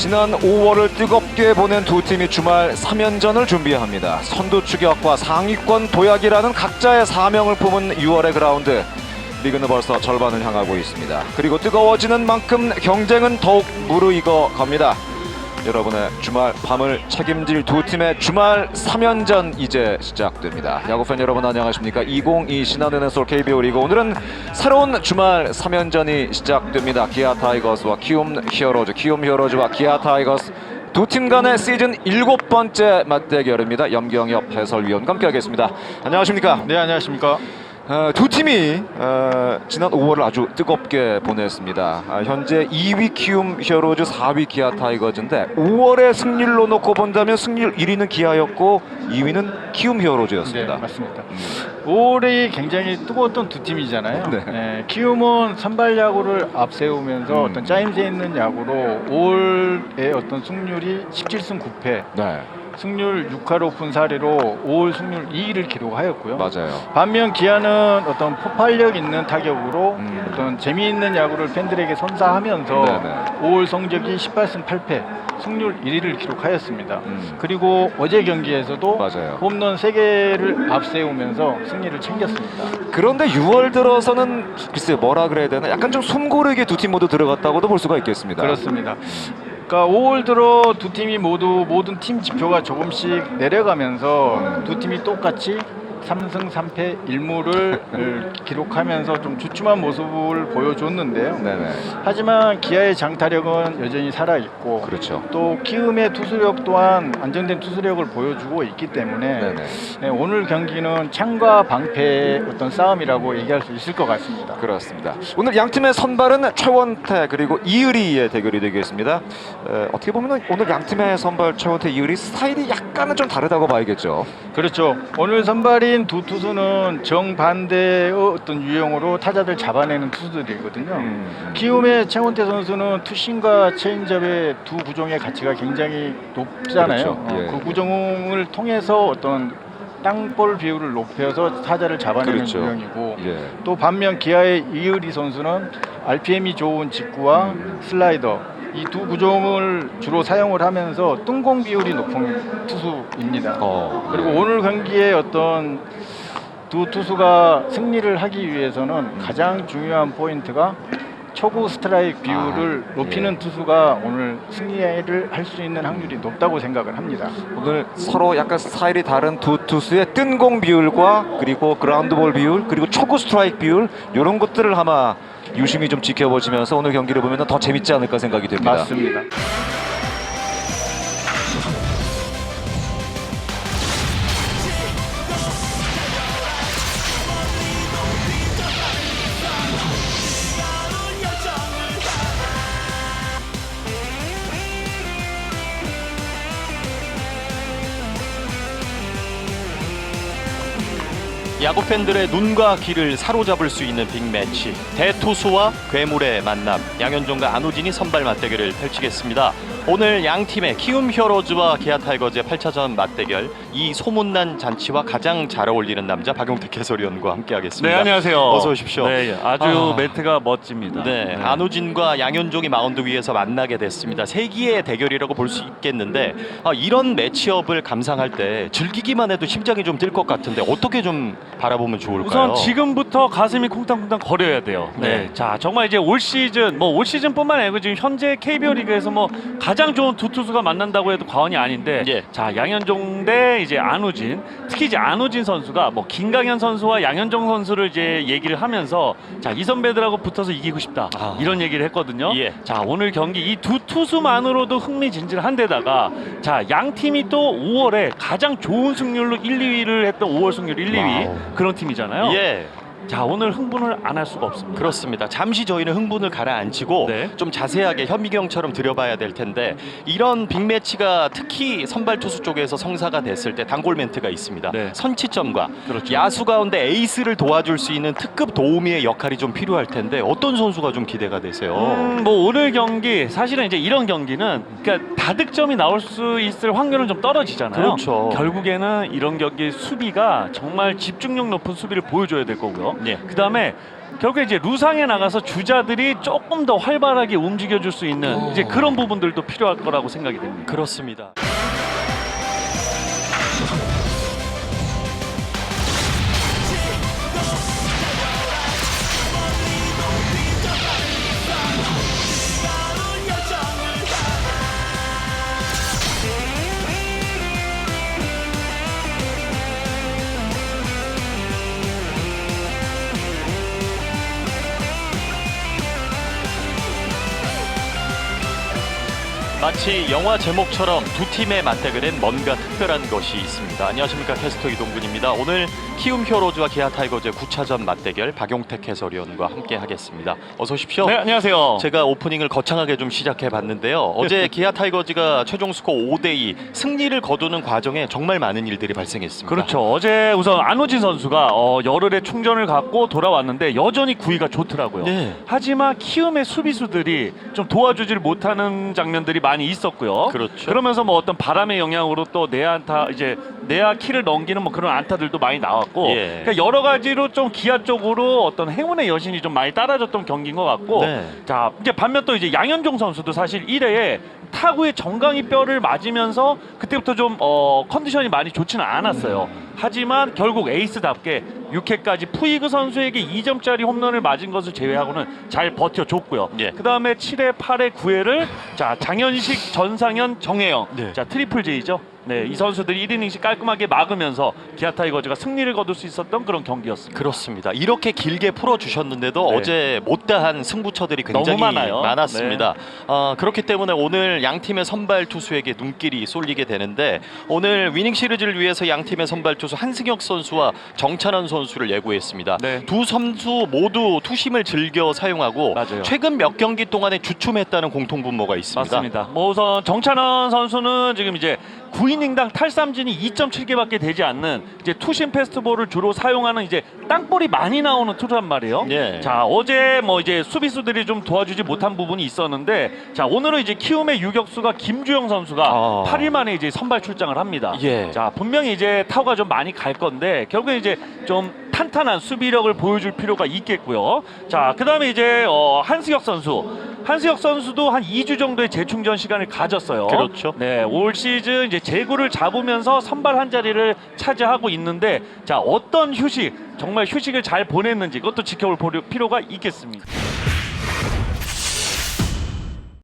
지난 5월을 뜨겁게 보낸 두 팀이 주말 3연전을 준비합니다. 선두 추격과 상위권 도약이라는 각자의 사명을 품은 6월의 그라운드. 리그는 벌써 절반을 향하고 있습니다. 그리고 뜨거워지는 만큼 경쟁은 더욱 무르익어 갑니다. 여러분의 주말 밤을 책임질 두 팀의 주말 3연전 이제 시작됩니다. 야구팬 여러분 안녕하십니까? 2022 신한은행 솔 KBO 리그 오늘은 새로운 주말 3연전이 시작됩니다. 기아 타이거스와 키움 히어로즈, 키움 히어로즈와 기아 타이거스 두 팀 간의 시즌 일곱 번째 맞대결입니다. 염경엽 해설위원과 함께하겠습니다. 안녕하십니까? 네 안녕하십니까 어, 두 팀이 어, 지난 5월을 아주 뜨겁게 보냈습니다. 아, 현재 2위 키움 히어로즈, 4위 기아 타이거즈인데 5월의 승률로 놓고 본다면 승률 1위는 기아였고 2위는 키움 네 히어로즈였습니다. 맞습니다 올해 굉장히 뜨거웠던 두 팀이잖아요 네. 네, 키움은 선발 야구를 앞세우면서 음. 어떤 짜임새 있는 야구로 올의 어떤 승률이 17승 9패 네, 승률 6할 오픈 사례로 5월 승률 2위를 기록하였고요 맞아요. 반면 기아는 어떤 폭발력 있는 타격으로 음. 어떤 재미있는 야구를 팬들에게 선사하면서 네네. 5월 성적이 18승 8패 승률 1위를 기록하였습니다. 음. 그리고 어제 경기에서도 맞아요. 홈런 3개를 앞세우면서 승리를 챙겼습니다. 그런데 6월 들어서는 글쎄 뭐라 그래야 되나 약간 좀 숨고르게 두 팀 모두 들어갔다고도 볼 수가 있겠습니다. 그렇습니다. 그러니까 5월 들어 두 팀이 모두 모든 팀 지표가 조금씩 내려가면서 두 팀이 똑같이 3승 3패 1무를 기록하면서 좀 주춤한 모습을 보여줬는데요. 네네. 하지만 기아의 장타력은 여전히 살아 있고 그렇죠. 또 키움의 투수력 또한 안정된 투수력을 보여주고 있기 때문에. 네, 오늘 경기는 창과 방패의 어떤 싸움이라고 얘기할 수 있을 것 같습니다. 그렇습니다. 오늘 양 팀의 선발은 최원태 그리고 이의리의 대결이 되겠습니다. 에, 어떻게 보면 오늘 양 팀의 선발 최원태, 이의리 스타일이 약간은 좀 다르다고 봐야겠죠. 그렇죠. 오늘 선발 인 두 투수는 정반대의 어떤 유형으로 타자들 잡아내는 투수들이거든요. 음. 키움의 최원태 선수는 투심과 체인지업의 두 구종의 가치가 굉장히 높잖아요. 그렇죠. 어, 예. 그 구종을 통해서 어떤 땅볼 비율을 높여서 타자를 잡아내는 그렇죠. 유형이고 예. 또 반면 기아의 이의리 선수는 RPM이 좋은 직구와 슬라이더 이 두 구종을 주로 사용을 하면서 뜬공 비율이 높은 투수입니다. 어. 그리고 오늘 경기에 어떤 두 투수가 승리를 하기 위해서는 가장 중요한 포인트가 초구 스트라이크 비율을 아, 높이는 예. 투수가 오늘 승리를 할 수 있는 확률이 높다고 생각을 합니다. 오늘 서로 약간 스타일이 다른 두 투수의 뜬공 비율과 그리고 그라운드 볼 비율 그리고 초구 스트라이크 비율 이런 것들을 아마 유심히 좀 지켜보시면서 오늘 경기를 보면 더 재밌지 않을까 생각이 됩니다. 맞습니다. 야구 팬들의 눈과 귀를 사로잡을 수 있는 빅매치 대투수와 괴물의 만남 양현종과 안우진이 선발 맞대결을 펼치겠습니다. 오늘 양 팀의 키움 히어로즈와 기아 타이거즈의 8차전 맞대결 이 소문난 잔치와 가장 잘 어울리는 남자 박용택 해설위원과 함께하겠습니다. 네 안녕하세요. 어서 오십시오. 네 아주 아. 멘트가 멋집니다. 네, 안우진과 양현종이 마운드 위에서 만나게 됐습니다. 세기의 대결이라고 볼 수 있겠는데 아, 이런 매치업을 감상할 때 즐기기만 해도 심장이 좀 뛸 것 같은데 어떻게 좀 바라보면 좋을까요? 우선 지금부터 가슴이 쿵탕쿵탕 거려야 돼요. 네. 네. 자 정말 이제 올 시즌 뭐 올 시즌뿐만 아니고 지금 현재 KBO 리그에서 뭐 가장 좋은 두 투수가 만난다고 해도 과언이 아닌데 예. 자 양현종 대 이제 안우진 특히 이제 안우진 선수가 뭐 김강현 선수와 양현종 선수를 이제 얘기를 하면서 자 이 선배들하고 붙어서 이기고 싶다 아. 이런 얘기를 했거든요. 예. 자 오늘 경기 이 두 투수만으로도 흥미진진한데다가 자 양 팀이 또 5월에 가장 좋은 승률로 1, 2위를 했던 5월 승률 1, 2위 와우. 그런 팀이잖아요. 예. 자 오늘 흥분을 안 할 수가 없습니다. 그렇습니다. 잠시 저희는 흥분을 가라앉히고 네. 좀 자세하게 현미경처럼 들여봐야 될 텐데 이런 빅매치가 특히 선발 투수 쪽에서 성사가 됐을 때 단골 멘트가 있습니다. 네. 선취점과 그렇죠. 야수 가운데 에이스를 도와줄 수 있는 특급 도우미의 역할이 좀 필요할 텐데 어떤 선수가 좀 기대가 되세요? 음, 뭐 오늘 경기 사실은 이제 이런 경기는 그러니까 다득점이 나올 수 있을 확률은 좀 떨어지잖아요. 그렇죠. 결국에는 이런 경기 수비가 정말 집중력 높은 수비를 보여줘야 될 거고요. 예. 그 다음에 결국에 이제 루상에 나가서 주자들이 조금 더 활발하게 움직여줄 수 있는 이제 그런 부분들도 필요할 거라고 생각이 됩니다. 그렇습니다. 마치 영화 제목처럼 두 팀의 맞대결엔 뭔가 특별한 것이 있습니다. 안녕하십니까 캐스터 이동근입니다. 오늘 키움 히어로즈와 기아 타이거즈의 9차전 맞대결 박용택 해설위원과 함께 하겠습니다. 어서 오십시오. 네, 안녕하세요. 제가 오프닝을 거창하게 좀 시작해 봤는데요. 어제 기아 타이거즈가 최종 스코어 5대 2 승리를 거두는 과정에 정말 많은 일들이 발생했습니다. 그렇죠. 어제 우선 안호진 선수가 어, 열흘의 충전을 갖고 돌아왔는데 여전히 구위가 좋더라고요. 네. 하지만 키움의 수비수들이 좀 도와주질 못하는 장면들이 많이 있었고요. 그렇죠. 러면서 뭐 어떤 바람의 영향으로 또 내야 안타 이제 내야 키를 넘기는 뭐 그런 안타들도 많이 나왔고 예. 그러니까 여러 가지로 좀 기아 쪽으로 어떤 행운의 여신이 좀 많이 따라졌던 경기인 것 같고 네. 자 이제 반면 또 이제 양현종 선수도 사실 1회에 타구의 정강이 뼈를 맞으면서 그때부터 좀 어, 컨디션이 많이 좋지는 않았어요. 하지만 결국 에이스답게 6회까지 푸이그 선수에게 2점짜리 홈런을 맞은 것을 제외하고는 잘 버텨줬고요. 예. 그 다음에 7회, 8회, 9회를 자 장현식, 전상현, 정혜영, 네. 자 트리플 J죠. 네, 이 선수들이 1이닝씩 깔끔하게 막으면서 기아 타이거즈가 승리를 거둘 수 있었던 그런 경기였습니다. 그렇습니다. 이렇게 길게 풀어주셨는데도 네. 어제 못다한 승부처들이 굉장히 너무 많아요. 네. 많았습니다. 어, 그렇기 때문에 오늘 양 팀의 선발 투수에게 눈길이 쏠리게 되는데 오늘 위닝 시리즈를 위해서 양 팀의 선발 투수 한승혁 선수와 정찬원 선수를 예고했습니다. 네. 두 선수 모두 투심을 즐겨 사용하고 맞아요. 최근 몇 경기 동안에 주춤했다는 공통 분모가 있습니다. 맞습니다. 뭐 우선 정찬원 선수는 지금 이제 9 이닝당 탈삼진이 2.7개밖에 되지 않는 이제 투심 패스트볼을 주로 사용하는 이제 땅볼이 많이 나오는 투수란 말이에요. 예. 자 어제 뭐 이제 수비수들이 좀 도와주지 못한 부분이 있었는데 자 오늘은 이제 키움의 유격수가 김주영 선수가 아. 8일 만에 이제 선발 출장을 합니다. 예. 자 분명히 이제 타구가 좀 많이 갈 건데 결국에 이제 좀 탄탄한 수비력을 보여줄 필요가 있겠고요. 자 그 다음에 이제 어, 한승혁 선수, 한승혁 선수도 한 2주 정도의 재충전 시간을 가졌어요. 그렇죠. 네, 올 시즌 이제 제구를 잡으면서 선발 한 자리를 차지하고 있는데 자 어떤 휴식, 정말 휴식을 잘 보냈는지 그것도 지켜볼 필요가 있겠습니다.